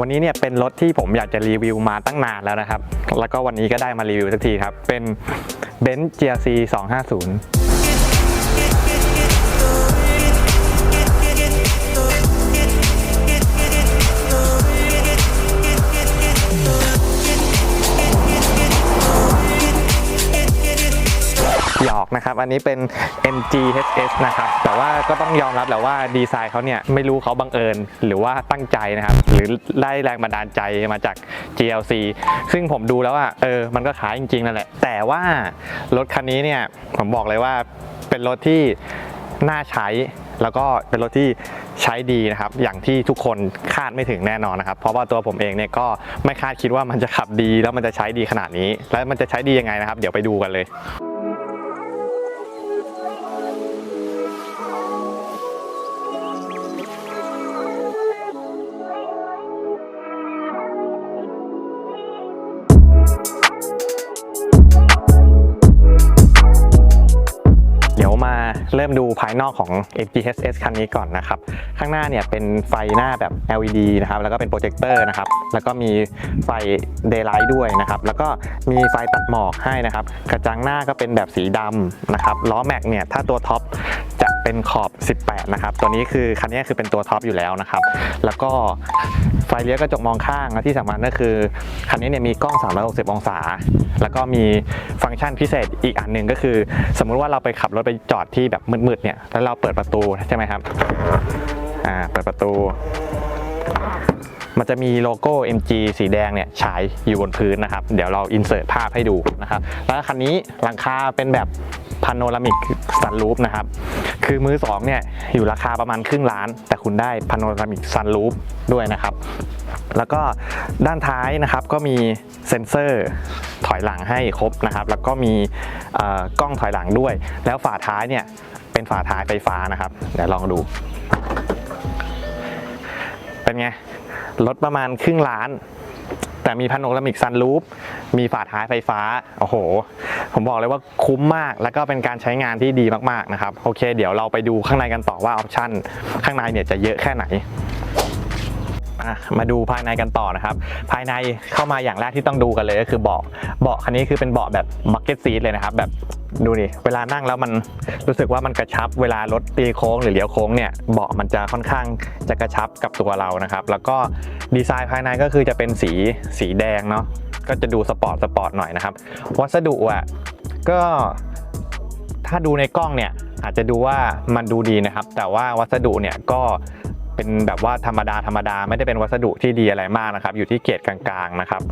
วันนี้เนี่ยเป็นรถที่ผมอยากจะรีวิวมาตั้งนานแล้วนะครับ แล้วก็วันนี้ก็ได้มารีวิวสักทีครับ เป็น b e n z GRC 250 หยอกนะครับ อันนี้เป็น MG HS นะครับ แต่ว่าก็ต้องยอมรับแหละว่าดีไซน์เขาเนี่ยไม่รู้เขาบังเอิญ หรือว่าตั้งใจนะครับ หรือได้แรงบันดาลใจมาจาก GLC ซึ่งผมดูแล้วว่าเออมันก็ขายจริงๆนั่นแหละ แต่ว่ารถคันนี้เนี่ยผมบอกเลยว่าเป็นรถที่น่าใช้แล้วก็เป็นรถที่ใช้ดีนะครับ อย่างที่ทุกคนคาดไม่ถึงแน่นอนนะครับ เพราะว่าตัวผมเองเนี่ยก็ไม่คาดคิดว่ามันจะขับดีแล้วมันจะใช้ดีขนาดนี้ แล้วมันจะใช้ดียังไงนะครับ เดี๋ยวไปดูกันเลย ภายนอกของ MGHS คันนี้ก่อนนะครับ ข้างหน้าเนี่ยเป็นไฟหน้าแบบ LED นะครับ แล้วก็เป็นโปรเจคเตอร์นะครับ แล้วก็มีไฟ Daylight ด้วยนะครับ แล้วก็มีไฟตัดหมอกให้นะครับ กระจังหน้าก็เป็นแบบสีดำนะครับ ล้อแม็กเนี่ยถ้าตัวท็อป เป็นขอบ 18 นะครับ ตัวนี้คือคันนี้คือเป็นตัวท็อปอยู่แล้วนะครับ แล้วก็ไฟเลี้ยวกระจกมองข้างและที่สำคัญก็คือ คันนี้เนี่ยมีกล้อง 360 องศา แล้วก็มีฟังก์ชันพิเศษอีกอันหนึ่งก็คือ สมมุติว่าเราไปขับรถไปจอดที่แบบมืดๆเนี่ยแล้วเราเปิดประตูใช่ไหมครับอ่าเปิดประตู มันจะมีโลโก้ MG สีแดงเนี่ยฉายอยู่บนพื้นนะครับ เดี๋ยวเราอินเสิร์ตภาพให้ดูนะครับ แล้วคันนี้หลังคาเป็นแบบพาโนรามิกซันรูฟนะครับ คือมือสองเนี่ยอยู่ราคาประมาณครึ่งล้าน แต่คุณได้พาโนรามิกซันรูฟด้วยนะครับ แล้วก็ด้านท้ายนะครับก็มีเซ็นเซอร์ถอยหลังให้ครบนะครับ แล้วก็มีกล้องถอยหลังด้วย แล้วฝาท้ายเนี่ยเป็นฝาท้ายไฟฟ้านะครับ เดี๋ยวลองดู เป็นไงลดประมาณครึ่งล้าน แต่มีพาโนรามิกซันรูฟมีฝาท้ายไฟฟ้า โอ้โห ผมบอกเลยว่าคุ้มมาก แล้วก็เป็นการใช้งานที่ดีมากๆนะครับ โอเค เดี๋ยวเราไปดูข้างในกันต่อว่าออปชั่นข้างในเนี่ยจะเยอะแค่ไหนมาดูภายในกันต่อนะครับ ภายในเข้ามาอย่างแรกที่ต้องดูกันเลยก็คือเบาะ เบาะคันนี้คือเป็นเบาะแบบบักเก็ตซีทเลยนะครับ แบบดูดิเวลานั่งแล้วมันรู้สึกว่ามันกระชับ เวลารถตีโค้งหรือเลี้ยวโค้งเนี่ยเบาะมันจะค่อนข้างจะกระชับกับตัวเรานะครับ แล้วก็ดีไซน์ภายในก็คือจะเป็นสีสีแดงเนาะ ก็จะดูสปอร์ตสปอร์ตหน่อยนะครับ วัสดุอะก็ถ้าดูในกล้องเนี่ยอาจจะดูว่ามันดูดีนะครับ แต่ว่าวัสดุเนี่ยก็เป็นแบบว่าธรรมดาธรรมดาไม่ได้เป็นวัสดุที่ดีอะไรมากนะครับ อยู่ที่เกรดกลางๆนะครับ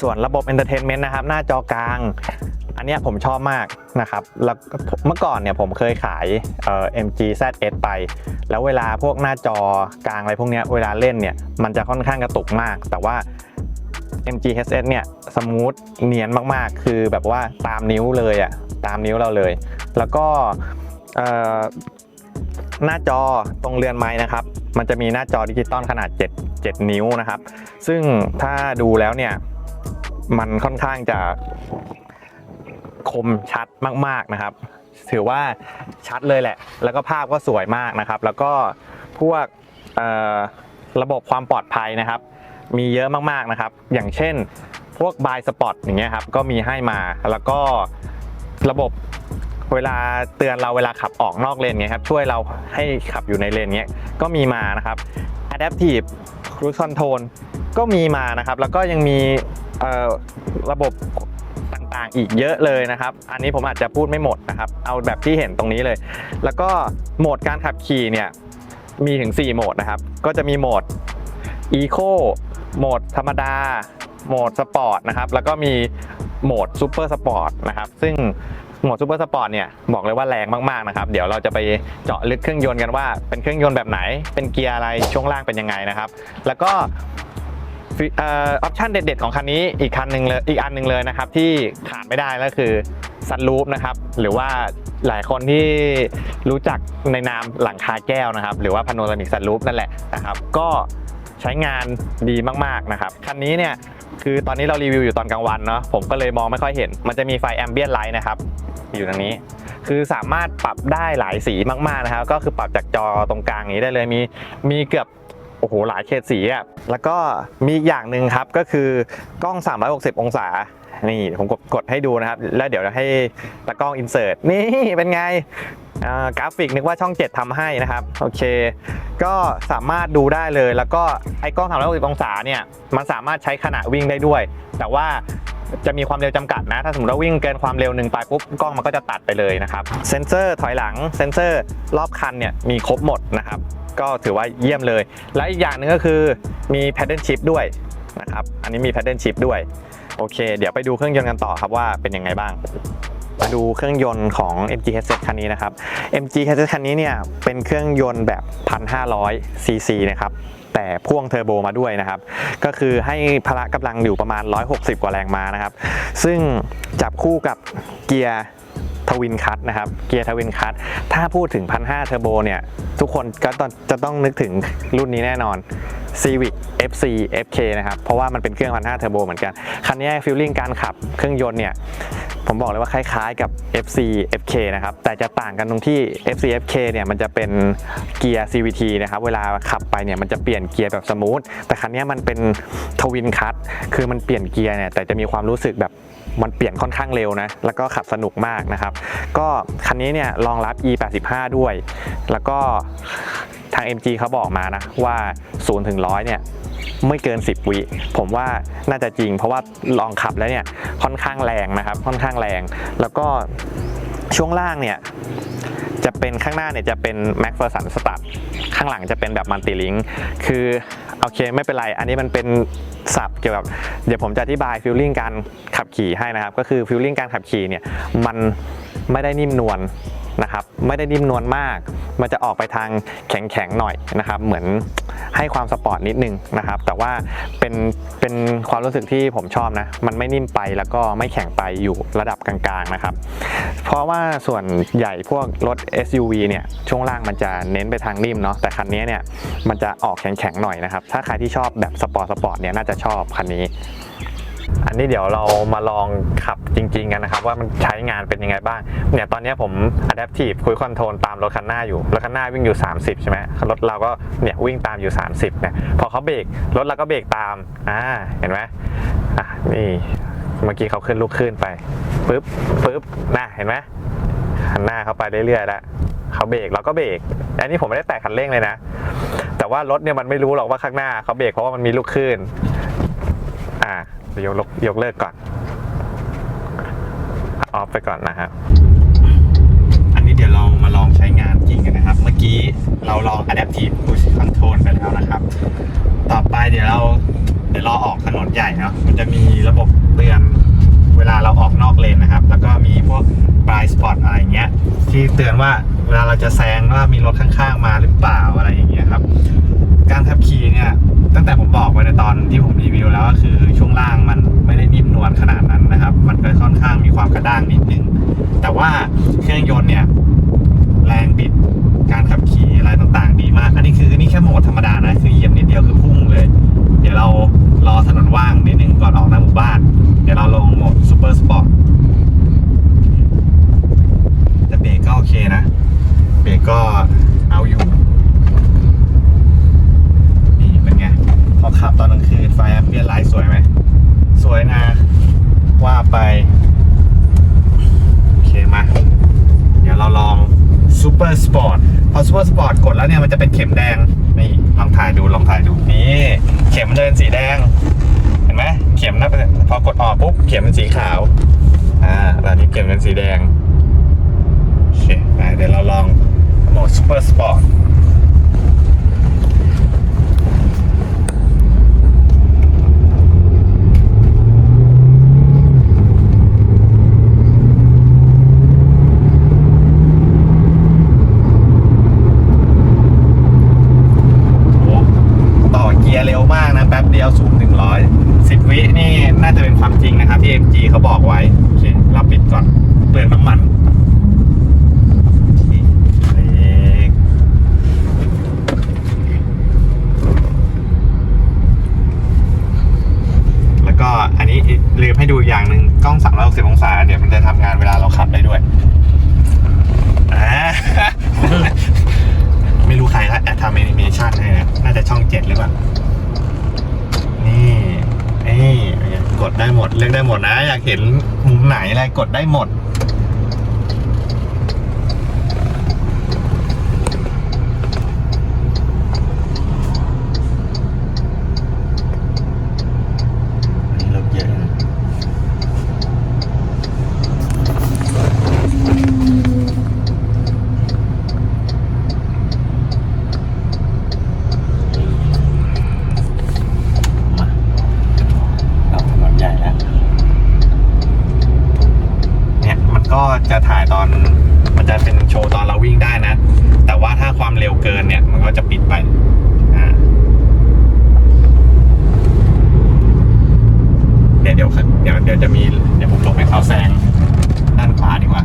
ส่วนระบบ Entertainment นต์นะครับ หน้าจอกลาง อันนี้ผมชอบมากนะครับ แล้วเมื่อก่อนเนี่ยผมเคยขายเอ่อ MG ZS ไป แล้วเวลาพวกหน้าจอกลางอะไรพวกนี้เวลาเล่นเนี่ยมันจะค่อนข้างกระตุกมาก แต่ว่า MG HS เนี่ยสมูทเนียนมากๆ คือแบบว่าตามนิ้วเลยอะตามนิ้วเราเลย แล้วก็หน้าจอตรงเรือนไม้นะครับ มันจะมีหน้าจอดิจิตอลขนาด 7 7 นิ้วนะครับ ซึ่งถ้าดูแล้วเนี่ย มันค่อนข้างจะคมชัดมาก ๆนะครับ ถือว่าชัดเลยแหละ แล้วก็ภาพก็สวยมากนะครับ แล้วก็พวกระบบความปลอดภัยนะครับ มีเยอะมากๆนะครับ อย่างเช่น พวกบายสปอตอย่างเงี้ยครับก็มีให้มาแล้วก็ระบบเวลาเตือนเราเวลาขับออกนอกเลนเงี้ยครับช่วยเราให้ขับอยู่ในเลนเงี้ยก็มีมานะครับ Adaptive Cruise Control ก็มีมานะครับ แล้วก็ยังมีระบบต่างๆอีกเยอะเลยนะครับ อันนี้ผมอาจจะพูดไม่หมดนะครับ เอาแบบที่เห็นตรงนี้เลย แล้วก็โหมดการขับขี่เนี่ยมีถึง 4 โหมดนะครับ ก็จะมีโหมด Eco โหมดธรรมดา โหมดสปอร์ตนะครับ แล้วก็มีโหมดซูเปอร์สปอร์ตนะครับ ซึ่งโหมดซูเปอร์สปอร์ตเนี่ยบอกเลยว่าแรงมากๆนะครับ เดี๋ยวเราจะไปเจาะลึกเครื่องยนต์กันว่าเป็นเครื่องยนต์แบบไหน เป็นเกียร์อะไร ช่วงล่างเป็นยังไงนะครับ แล้วก็ออปชั่นเด็ด ๆ ของคันนี้อีกคันหนึ่งเลยอีกอันหนึ่งเลยนะครับ ที่ขาดไม่ได้ก็คือซันรูฟนะครับ หรือว่าหลายคนที่รู้จักในนามหลังคาแก้วนะครับ หรือว่าพาโนรามิกซันรูฟนั่นแหละนะครับ ก็ ใช้งานดีมากๆนะครับคันนี้เนี่ยคือตอนนี้เรารีวิวอยู่ตอนกลางวันเนาะผมก็เลยมองไม่ค่อยเห็น มันจะมีไฟแอมเบียนไลท์นะครับอยู่ตรงนี้ คือสามารถปรับได้หลายสีมากๆนะครับ ก็คือปรับจากจอตรงกลางนี้ได้เลยมีมีเกือบโอ้โหหลายเฉดสีอะแล้วก็มีอย่างหนึ่งครับก็คือกล้อง 360 องศานี่ผมกดกดให้ดูนะครับ แล้วเดี๋ยวให้ตากล้องอินเสิร์ตนี่เป็นไง กราฟิกนึกว่าช่อง 7ทำให้นะครับ โอเค ก็สามารถดูได้เลย แล้วก็ไอ้กล้อง360องศาเนี่ย มันสามารถใช้ขณะวิ่งได้ด้วย แต่ว่าจะมีความเร็วจำกัดนะ ถ้าสมมติว่าวิ่งเกินความเร็วหนึ่งไปปุ๊บกล้องมันก็จะตัดไปเลยนะครับ เซนเซอร์ถอยหลัง เซนเซอร์รอบคันเนี่ยมีครบหมดนะครับ ก็ถือว่าเยี่ยมเลย และอีกอย่างหนึ่งก็คือมี paddle shift ด้วยนะครับ อันนี้มี paddle shift ด้วย โอเค เดี๋ยวไปดูเครื่องยนต์กันต่อครับว่าเป็นยังไงบ้าง มาดูเครื่องยนต์ของ MG Headset คันนี้นะครับ MG Headset คันนี้เนี่ยเป็นเครื่องยนต์แบบ 1,500 cc นะครับแต่พ่วงเทอร์โบมาด้วยนะครับ ก็คือให้พละกำลังอยู่ประมาณ 160 กว่าแรงม้านะครับ ซึ่งจับคู่กับเกียร์ ทวินคัตนะครับเกียร์ทวินคัตถ้าพูดถึง 1,500เทอร์โบเนี่ย ทุกคนก็ตองจะต้องนึกถึงรุ่นนี้แน่นอน Civic FC FK นะครับ เพราะว่ามันเป็นเครื่อง 1,500เทอร์โบเหมือนกัน คันนี้ฟีลลิ่งการขับเครื่องยนต์เนี่ย ผมบอกเลยว่าคล้ายๆกับ FC FK นะครับ แต่จะต่างกันตรงที่ FC FK เนี่ยมันจะเป็นเกียร์ CVT นะครับ เวลาขับไปเนี่ยมันจะเปลี่ยนเกียร์แบบสมูทแต่คันนี้มันเป็นทวินคัตคือมันเปลี่ยนเกียร์เนี่ยแต่จะมีความรู้สึกแบบ มันเปลี่ยนค่อนข้างเร็วนะ แล้วก็ขับสนุกมากนะครับ ก็คันนี้เนี่ยรองรับ E85 ด้วย แล้วก็ทาง MG เขาบอกมานะว่า0ถึง100เนี่ยไม่เกิน 10 วิ ผมว่าน่าจะจริง เพราะว่าลองขับแล้วเนี่ยค่อนข้างแรงนะครับ ค่อนข้างแรง แล้วก็ช่วงล่างเนี่ยจะเป็นข้างหน้าเนี่ยจะเป็น Mac f e r s o n Start ข้างหลังจะเป็นแบบมัลติลิงคือ โอเคไม่เป็นไร อันนี้มันเป็นศัพท์เกี่ยวกับเดี๋ยวผมจะอธิบายฟิลลิ่งการขับขี่ให้นะครับ ก็คือฟิลลิ่งการขับขี่เนี่ยมันไม่ได้นิ่มนวลนะครับ ไม่ได้นิ่มนวลมาก มันจะออกไปทางแข็งๆหน่อยนะครับ เหมือน ให้ความสปอร์ตนิดนึงนะครับ แต่ว่าเป็นเป็นความรู้สึกที่ผมชอบนะ มันไม่นิ่มไปแล้วก็ไม่แข็งไปอยู่ระดับกลางๆนะครับ เพราะว่าส่วนใหญ่พวกรถ SUV เนี่ยช่วงล่างมันจะเน้นไปทางนิ่มเนาะแต่คันนี้เนี่ยมันจะออกแข็งๆหน่อยนะครับ ถ้าใครที่ชอบแบบสปอร์ตสปอร์ตเนี่ยน่าจะชอบคันนี้ อันนี้เดี๋ยวเรามาลองขับจริง ๆ กันนะครับ ว่ามันใช้งานเป็นยังไงบ้าง เนี่ยตอนนี้ผม Adaptive Cruise Control ตามรถคันหน้าอยู่ รถคันหน้าวิ่งอยู่ 30 ใช่ไหมรถเราก็เนี่ยวิ่งตามอยู่ 30เนี่ยพอเขาเบรกรถเราก็เบรกตามอ่าเห็นไหมอะนี่เมื่อกี้เขาขึ้นลูกขึ้นไปปึ๊บปึ๊บน่ะเห็นไหมหันหน้าเขาไปเรื่อยๆแล้วเขาเบรกเราก็เบรกอันนี้ผมไม่ได้แตะคันเร่งเลยนะ แต่ว่ารถเนี่ยมันไม่รู้หรอกว่าข้างหน้าเขาเบรกเพราะว่ามันมีลูกขึ้นอ่า เดี๋ยกยกเลิกก่อนออฟไปก่อนนะครับ อันนี้เดี๋ยวเรามาลองใช้งานจริงกันนะครับ เมื่อกี้เราลอง Adaptive Cruise Control ไปแล้วนะครับ ต่อไปเดี๋ยวเราเดี๋ยวเราออกถนนใหญ่เนาะมันจะมีระบบเตือนเวลาเราออกนอกเลนนะครับ แล้วก็มีพวก blind spot อะไรเงี้ย ที่เตือนว่าเวลาเราจะแซงว่ามีรถข้างๆมาหรือเปล่าอะไรอย่างเงี้ยครับ การขับขี่เนี่ยตั้งแต่ผมบอกไว้ในตอนที่ผมรีวิว กระด้างนิดนึง แต่ว่าเครื่องยนต์เนี่ย แรงบิดการขับขี่อะไรต่างๆ ดีมาก อันนี้คือนี่แค่โหมดธรรมดานะ คือเหยียบนิดเดียวคือพุ่งเลย เดี๋ยวเรารอถนนว่างนิดนึงก่อนออกหน้าหมู่บ้าน เดี๋ยวเราลงโหมดซูเปอร์สปอร์ตแต่เบรกก็โอเคนะ เบรกก็เอาอยู่ นี่เป็นไง พอขับตอนกลางคืนไฟแอมเบียนไลท์สวยไหม สวยนะ ว่าไป โอเคมา เดี๋ยวเราลองซูเปอร์สปอร์ตพอซูเปอร์สปอร์ตกดแล้วเนี่ยมันจะเป็นเข็มแดง นี่ ลองถ่ายดู ลองถ่ายดู นี่ เนินสีแดง เห็นไหมเข็มนะพอกดออกปุ๊บเข็มเป็นสีขาว อ่าตอนนี้เข็มเป็นสีแดงโอเคเดี๋ยวเราลองโหมดซูเปอร์สปอร์ต โอ้โหต่อเกียร์เร็วมากนะ แป๊บเดียวสูงถึงร้อยสิบวินี่น่าจะเป็นความจริงนะครับ ที่ MG เขาบอก ไว้โอเคเราปิดก่อนเปลืองน้ำมันเบรกแล้วก็อันนี้ลืมให้ดูอย่างหนึ่งกล้อง 360 องศา เดี๋ยวมันจะทำงานเวลาเราขับได้ด้วยไม่รู้ใครถ้าแอดทำแอนิเมชันให้นะน่าจะช่องเจ็ดหรือเปล่า นี่นี่ก ดได้หมด เลือกได้หมดนะ อยากเห็นมุมไหนอะไรกดได้หมด วันนี้รถเยอะนะมาเราถนนใหญ่แล้ว เนี่ยมันก็จะถ่ายตอนมันจะเป็นโชว์ตอนเราวิ่งได้นะ แต่ว่าถ้าความเร็วเกินเนี่ย มันก็จะปิดไปอ่าเดี๋ยวเดี๋ยวเดี๋ยวเดี๋ยวจะมีเดี๋ยวผมลงไปเข้าแซงด้านขวาดีกว่า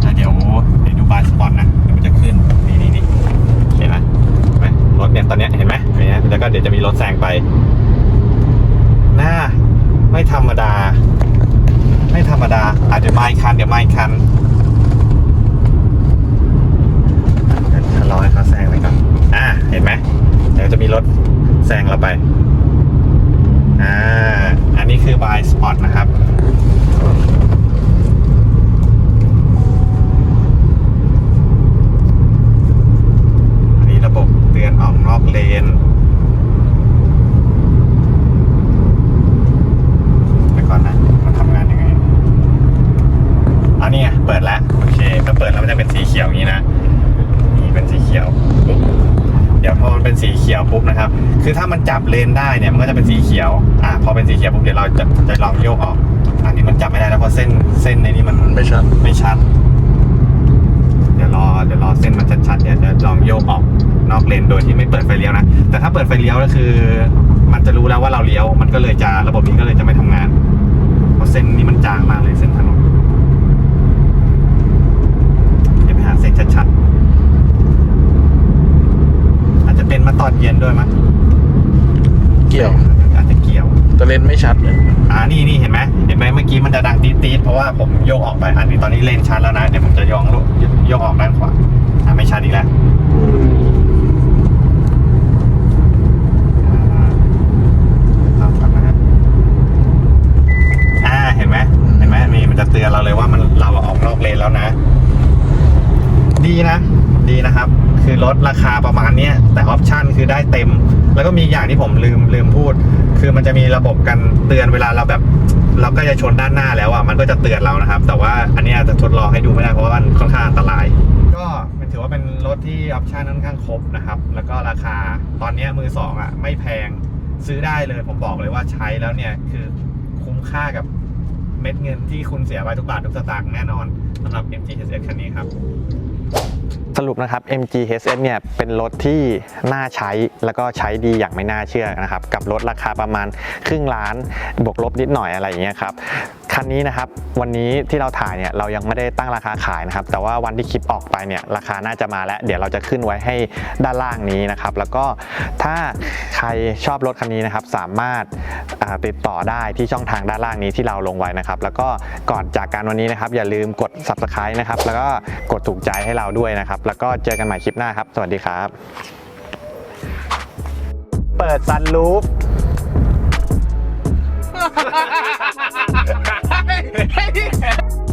แล้วเดี๋ยวเดี๋ยวดูบาร์สปอตนะเดี๋ยวมันจะขึ้นนี่นี่นี่เห็นไหมเห็นไหมรถเนี่ยตอนเนี้ยเห็นไหมเห็นไหมแล้วก็เดี๋ยวจะมีรถแซงไปหน้าไม่ธรรมดา ไม่ธรรมดา อาจจะมาอีกคัน เดี๋ยวมาอีกคันเดี๋ยวชะลอให้เขาแซงไปก่อน อ่า เห็นไหม เดี๋ยวจะมีรถแซงเราไป อ่า อันนี้คือบายสปอตนะครับ อันนี้ระบบเตือนออกนอกเลน ไปก่อนนะ มันทำงานยังไง อันนี้ไงเปิดแล้ว โอเคถ้าเปิดแล้วมันจะเป็นสีเขียวอย่างนี้นะ นี่เป็นสีเขียวปุ๊บเดี๋ยวพอมันเป็นสีเขียวปุ๊บนะครับ คือถ้ามันจับเลนได้ เนี่ยมันก็จะเป็นสีเขียว อ่าพอเป็นสีเขียวปุ๊บเดี๋ยวเราจะจะลองโยกออก อันนี้มันจับไม่ได้แล้วเพราะเส้นเส้นในนี้มันไม่ชัด ไม่ชัด เดี๋ยวรอเดี๋ยวรอเส้นมันชัดๆเดี๋ยวจะลองโยกออกนอกเลนโดยที่ไม่เปิดไฟเลี้ยวนะ แต่ถ้าเปิดไฟเลี้ยวก็คือ มันจะรู้แล้วว่าเราเลี้ยว มันก็เลยจะระบบนี้ก็เลยจะไม่ทำงาน เพราะเส้นนี้มันจางมากเลยเส้นถนนเดี๋ยวไปหาเส้นชัดๆอาจจะเป็นมาตอนเย็นด้วยมั้ยเกี่ยว อาจจะเกี่ยวแต่เลนส์ไม่ชัดเลยอ่านี่นี่เห็นไหมเห็นไหมเมื่อกี้มันจะดังตีดๆเพราะว่าผมโยกออกไปอันนี้ตอนนี้เลนชัดแล้วนะเดี๋ยวผมจะโยกโยกออกด้านขวาอ่าไม่ชัดอีกแล้วอ่าเอากลับมานะอ่าเห็นไหมเห็นไหมนี่มันจะเตือนเราเลยว่ามันเราออกนอกเลนแล้วนะ ดีนะ ดีนะครับ คือลดราคาประมาณเนี้ยแต่ออปชันคือได้เต็ม แล้วก็มีอย่างที่ผมลืมลืมพูด คือมันจะมีระบบการเตือนเวลาเราแบบเราก็จะชนด้านหน้าแล้วอะมันก็จะเตือนเรานะครับ แต่ว่าอันนี้จะทดลองให้ดูไม่ได้เพราะว่ามันค่อนข้างอันตราย ก็มันถือว่าเป็นรถที่ออปชั่นค่อนข้างครบนะครับ แล้วก็ราคาตอนนี้มือสองอะไม่แพงซื้อได้เลยผมบอกเลยว่าใช้แล้วเนี่ยคือคุ้มค่ากับ เม็ดเงินที่คุณเสียไปทุกบาททุกสตางค์แน่นอนสำหรับ MG HS คันนี้ครับ สรุปนะครับ MG HS เนี่ยเป็นรถที่น่าใช้แล้วก็ใช้ดีอย่างไม่น่าเชื่อนะครับ กับรถราคาประมาณครึ่งล้าน บวกลบนิดหน่อยอะไรอย่างเงี้ยครับคันนี้นะครับวันนี้ที่เราถ่ายเนี่ยเรายังไม่ได้ตั้งราคาขายนะครับ แต่ว่าวันที่คลิปออกไปเนี่ยราคาน่าจะมาแล้ว เดี๋ยวเราจะขึ้นไว้ให้ด้านล่างนี้นะครับ แล้วก็ถ้าใครชอบรถคันนี้นะครับ สามารถ ติดต่อได้ที่ช่องทางด้านล่างนี้ที่เราลงไว้นะครับ แล้วก็ก่อนจากการวันนี้นะครับ อย่าลืมกด subscribe นะครับ แล้วก็กดถูกใจให้เราด้วยนะครับ แล้วก็เจอกันใหม่คลิปหน้าครับ สวัสดีครับ เปิดซันรูฟ Hey!